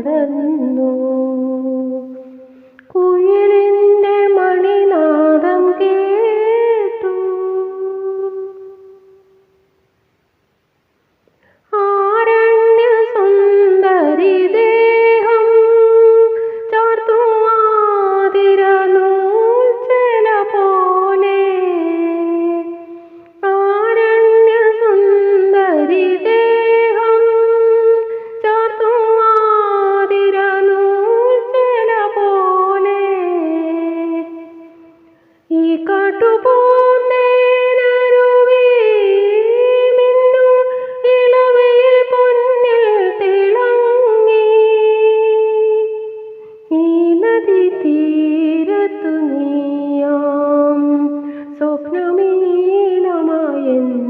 പടർന്നു നദി തീരത്തു നീയാം. സ്വപ്നമീലമായെന്ന്